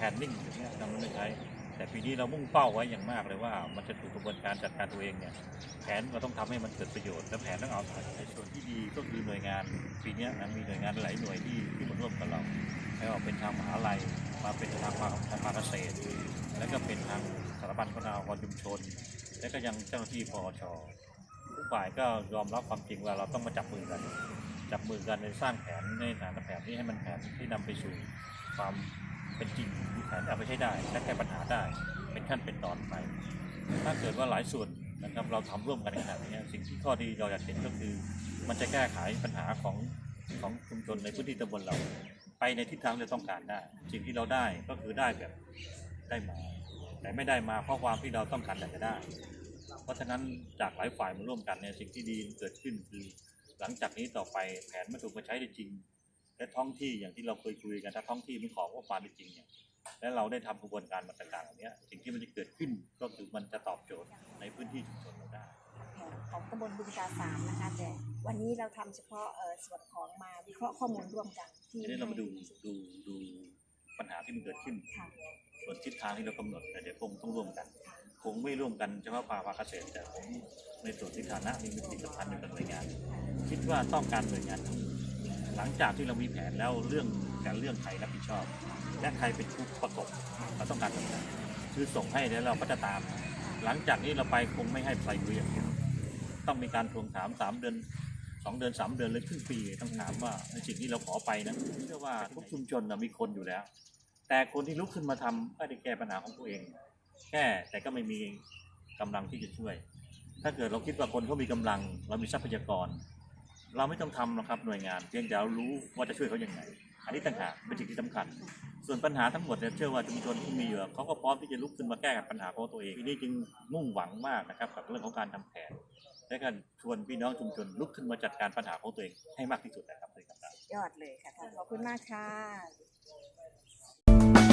แผนนิ่งอย่างเงี้ยเราไม่ใช้ แต่ปีนี้เรามุ่งเป้าไว้อย่างมากเลยว่า มันจะถูกกระบวนการจัดการตัวเองเนี่ยแผนเราต้องทำให้มันเกิดประโยชน์และแผนต้องเอาในส่วนที่ดีก็คือหน่วยงาน ปีนี้นะมีหน่วยงานหลายหน่วยที่ที่มาร่วมกับเราไม่ว่าเป็นทางมหาลัยมาเป็นทางภาคทางภาคเกษตร แล้วก็เป็นทางสถาบันพัฒนาค์กรชุมชน และก็ยังเจ้าหน้าที่ปอชทุกฝ่ายก็ยอมรับความจริงว่าเราต้องมาจับมือกันจับมือกันในสร้างแผนในฐานแผนนี้ให้มันแผนที่นำไปสู่ความ เป็นจริงแผนเอาไปใช้ได้และแก้ปัญหาได้ เป็นขั้นเป็นตอนไป ถ้าเกิดว่าหลายส่วนนะครับเราทำร่วมกันขนาดนี้สิ่งที่ข้อดีเราอยากเห็นก็คือ มันจะแก้ไขปัญหาของของชุมชนในพื้นที่ตำบลเรา ไปในทิศทางที่เราต้องการได้ สิ่งที่เราได้ก็คือได้แบบได้มา แต่ไม่ได้มาเพราะความที่เราต้องการอยากจะได้ เพราะฉะนั้นจากหลายฝ่ายมาร่วมกันเนี่ยสิ่งที่ดีเกิดขึ้นคือ หลังจากนี้ต่อไปแผนมันถูกมาใช้ได้จริง และท้องที่อย่างที่เราเคยคุยกันถ้าท้องที่มันของว่ามาได้จริงเนี่ยและเราได้ทำกระบวนการมาต่างๆเหล่านี้สิ่งที่มันจะเกิดขึ้นก็คือมันจะตอบโจทย์ในพื้นที่ชุมชนเราได้แผนของตำบลบึงกาสามนะคะแต่วันนี้เราทำเฉพาะเอ่อส่วนของมาวิเคราะห์ข้อมูลร่วมกันที่ทีนี้เรามาดูดูดูปัญหาที่มันเกิดขึ้นค่ะส่วนทิศทางที่เรากำหนดเดี๋ยวคงต้องร่วมกัน คงไม่ร่วมกันเฉพาะป่าภาคเกษตรแต่ผมในส่วนที่ฐานะนี้มีผลิตภัณฑ์อยู่กับหน่วยงาน คิดว่าต้องการหน่วยงานทั้ง หลังจากที่เรามีแผนแล้วเรื่องการเรื่องใครรับผิดชอบ และใครเป็นผู้ประกบเราต้องการทำงานคือส่งให้แล้วเราก็จะตาม หลังจากนี้เราไปคงไม่ให้ใครดูอย่างเดียวต้องมีการทวงถามสามเดือนสองเดือนสามเดือนหรือครึ่งปีต้องถามว่าในสิ่งที่เราขอไปนะเชื่อว่าทุกชุมชนนะมีคนอยู่แล้ว แต่คนที่ลุกขึ้นมาทำไม่ได้แก้ปัญหาของตัวเองแก้แต่ก็ไม่มีกำลังที่จะช่วย ถ้าเกิดเราคิดว่าคนเขามีกำลัง เรามีทรัพยากร เราไม่ต้องทำหรอกครับหน่วยงานเพียงแต่เรารู้ว่าจะช่วยเขาอย่างไงอันนี้ต่างหากเป็นสิ่งที่สำคัญ ส่วนปัญหาทั้งหมดเนี่ยเชื่อว่าชุมชนที่มีอยู่เขาก็พร้อมที่จะลุกขึ้นมาแก้กปัญหาของตัวเองทีนี้จึงมุ่งหวังมากนะครับกับเรื่องของการทำแผนและการชวนพี่น้องชุมชนลุกขึ้นมาจัดการปัญหาของตัวเองให้มากที่สุดนะครับเลยครับยอดเลยค่ะขอบคุณมากค่ะ